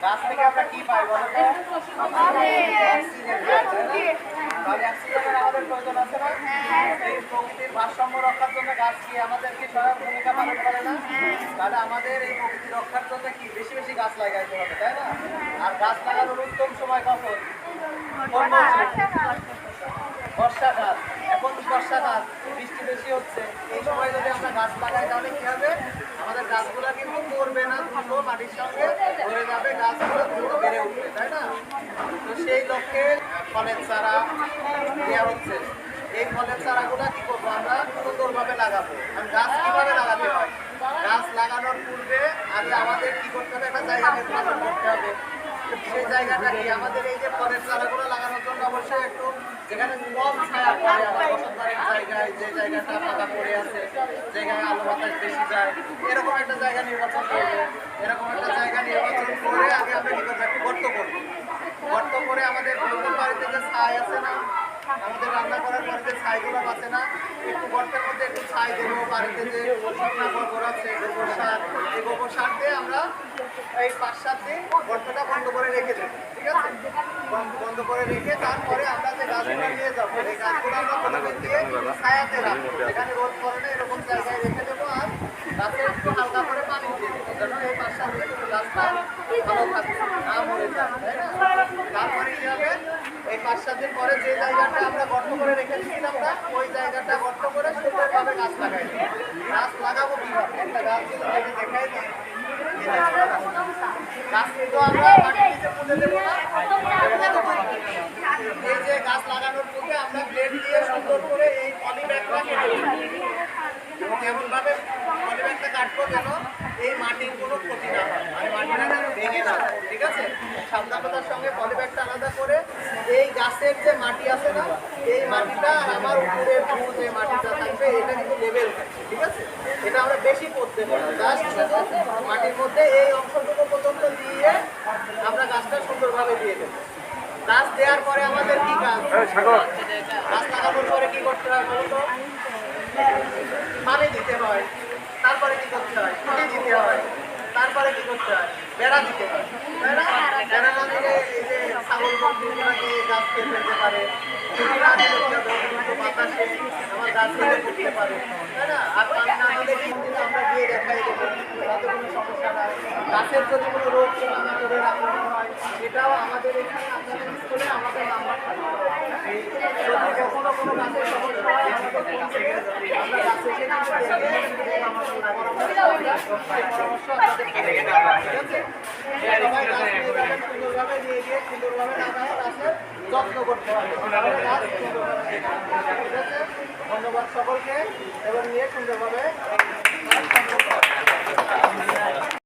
গাছ থেকে আমরা কি পাই বলো আমাদের প্রয়োজন আছে না? এই প্রকৃতির ভারসাম্য রক্ষার জন্য গাছ কি আমাদেরকে সহায়ক ভূমিকা পালন করে না? তাহলে আমাদের এই প্রকৃতি রক্ষার জন্য কি বেশি বেশি গাছ লাগাইতে হবে তাই না? আর গাছ লাগানোর উত্তম সময় কখন? বর্ষাকাল। এখন বর্ষাকাল বৃষ্টি বেশি হচ্ছে। এই সময় যদি আমরা গাছ লাগাই তাহলে কি হবে? আমাদের গাছগুলো কিন্তু মরবে না দ্রুত মাটির সঙ্গে ধরে যাবে গাছগুলো দ্রুত বেড়ে উঠবে, তাই না? তো সেই লক্ষ্যে ফলের চারা দেওয়া হচ্ছে। এই ফলের চারাগুলো কি করব আমরা? সুন্দরভাবে লাগাবো। আর গাছ কীভাবে লাগাতে হয় গাছ লাগানোর পূর্বে আগে আমাদের কি করতে হবে? একটা জায়গা নির্বাচন করতে হবে। সেই জায়গাটা কি? আমাদের এই যে ফলের চারাগুলো লাগানোর জন্য অবশ্যই একটু যেখানে কম ছায়া পড়ে আমার বসতবাড়ির জায়গায় যে জায়গাটা ফাঁকা পড়ে আছে জায়গায় আলো বাতাস বেশি যায়, এরকম একটা জায়গা নির্বাচন করবে। এরকম একটা জায়গা নির্বাচন করে আগে আমরা কি করব একটু গর্ত করব গর্ত করে আমাদের বন্ধুর বাড়িতে যে ছাই আছে না আমাদের রান্না করার পরে যে ছাইগুলো আছে না গর্তের মধ্যে একটু ছাই দেবো, বাড়িতে যে শুকনা গোবর দিয়ে আমরা এই পাঁচ সাত দিন গর্তটা বন্ধ করে রেখে দেবো, ঠিক আছে? বন্ধ- করে রেখে তারপরে আমরা যে গাছগুলো নিয়ে যাব, এই গাছগুলো আমরা প্রথমে দিয়ে ছায়াতে রাখব, যেখানে রোদ না এরকম জায়গায় রেখে দেবো আর গাছে একটু হালকা করে পানি দিয়ে দেবো, যেন এই পাঁচ সাত দিন গাছটা ভালো থাকে, না মরে যায়, তাই না? এই পাঁচ সাত দিন পরে যে জায়গাটা আমরা গর্ত করে রেখে দিয়েছিলাম না, ওই জায়গাটা গর্ত করে সুন্দরভাবে গাছ লাগাই গাছ লাগাবো কীভাবে? একটা গাছ যদি দেখাই গাছ কিন্তু আমরা মাটির দেবো না এই যে গাছ লাগানোর পূর্বে আমরা ব্লেড দিয়ে সুন্দর করে এই পলি ব্যাগটা কেটে এবং এমনভাবে পলি ব্যাগটা কাটবো যেন এই মাটির কোনো ক্ষতি না হয়। মানে মাটিটা ভেঙে না ঠিক আছে? সাবধানতার সঙ্গে পলি ব্যাগটা আলাদা করে এই গাছের যে মাটি আছে না এই মাটিটা আর আমার উপরের যে মাটিটা থাকবে এটা কিন্তু লেভেল ঠিক আছে? এটা আমরা বেশি করতে পারি জাস্ট মাটির মধ্যে এই অংশটুকু পর্যন্ত দিয়ে আমরা গাছটা সুন্দরভাবে দিয়ে দেবো। গাছ দেওয়ার পরে আমাদের কি কাজ? গাছ লাগানোর পরে কি করতে হয় বলুন তো? পানি দিতে হয়। তারপরে কি করতে হয়? দিতে হয়। তারপরে কি করতে হয়? বেড়া দিতে হয়। বেড়া গাছ খেয়ে ফেলতে পারে গাছ খেয়ে পড়তে পারে তাই না আর পানি না দিলে আমরা দিয়ে দেখাই দেবো কোনো সমস্যা নাই গাছের যদি কোনো রোগ পোকামাকড়ের আক্রমণ হয় সেটাও আমাদের এখানে আপনাদের স্কুলে আমাদের নাম্বার সমস্যা? যাবেন, সুন্দরভাবে লাগায় গাছের যত্ন করতে হবে। গাছ সুন্দরভাবে ধন্যবাদ সকলকে এবং নিয়ে সুন্দরভাবে